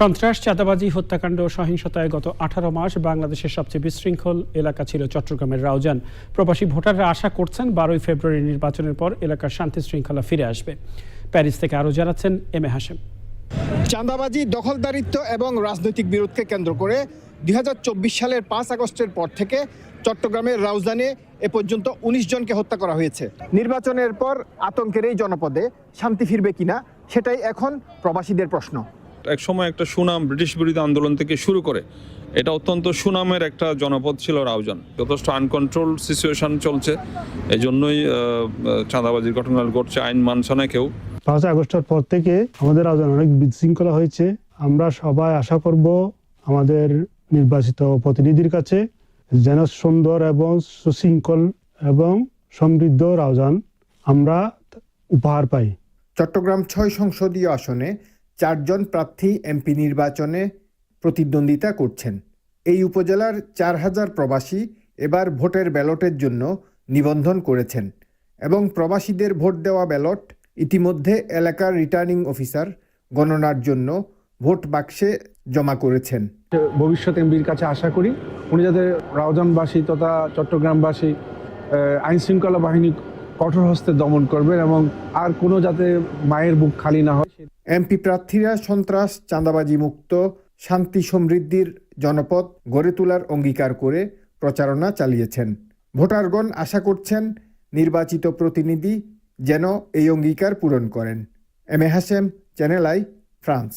সন্ত্রাস, চাঁদাবাজি, হত্যাকাণ্ড ও সহিংসতায় গত আঠারো মাস বাংলাদেশের সবচেয়ে বিশৃঙ্খল এলাকা ছিল চট্টগ্রামের রাউজান। প্রবাসী ভোটাররা আশা করছেন বারোই ফেব্রুয়ারি নির্বাচনের পর এলাকার শান্তি শৃঙ্খলা ফিরে আসবে। প্যারিস থেকে আরও জানাচ্ছেন এম এ হাসেম চাঁদাবাজি, দখলদারিত্ব এবং রাজনৈতিক বিরোধকে কেন্দ্র করে দুই হাজার চব্বিশ সালের পাঁচ আগস্টের পর থেকে চট্টগ্রামের রাউজানে এ পর্যন্ত ১৯ জনকে হত্যা করা হয়েছে। নির্বাচনের পর আতঙ্কের এই জনপদে শান্তি ফিরবে কিনা, সেটাই এখন প্রবাসীদের প্রশ্ন। এক সময় একটা সুনাম ব্রিটিশ বিরোধী আন্দোলন থেকে শুরু করে এটা অত্যন্ত সুনামের একটা জনপদ ছিল রাউজান। যথেষ্ট আনকন্ট্রোল সিচুয়েশন চলছে এই জন্যই চাঁদাবাজির ঘটনা ঘটছে আইন মানছে না কেউ। পাঁচ আগস্টের পর থেকে আমাদের আয়োজন অনেক বিশৃঙ্খলা হয়েছে। আমরা সবাই আশা করব আমাদের নির্বাচিত প্রতিনিধির কাছে যেন সুন্দর এবং সুশৃঙ্খল এবং সমৃদ্ধ রাউজান আমরা উপহার পাই। চট্টগ্রাম ছয় সংসদীয় আসনে চারজন প্রার্থী এমপি নির্বাচনে প্রতিদ্বন্দ্বিতা করছেন। এই উপজেলার চার হাজার প্রবাসী এবার ভোটের ব্যালটের জন্য নিবন্ধন করেছেন এবং প্রবাসীদের ভোট দেওয়া ব্যালট ইতিমধ্যে এলাকার রিটার্নিং অফিসার গণনার জন্য ভোট বাক্সে জমা করেছেন। ভবিষ্যৎ এমপির কাছে আশা করি উনি যাতে রাউজানবাসী তথা চট্টগ্রামবাসী আহ, আইন শৃঙ্খলা বাহিনী কঠোর হস্তে দমন করবেন এবং আর কোনো যাতে মায়ের বুক খালি না হয় এমপি প্রার্থীরা সন্ত্রাস, চাঁদাবাজি মুক্ত, শান্তি সমৃদ্ধির জনপদ গড়ে তোলার অঙ্গীকার করে প্রচারণা চালিয়েছেন। ভোটারগণ আশা করছেন নির্বাচিত প্রতিনিধি যেন এই অঙ্গীকার পূরণ করেন। M A Hashem channel I, France.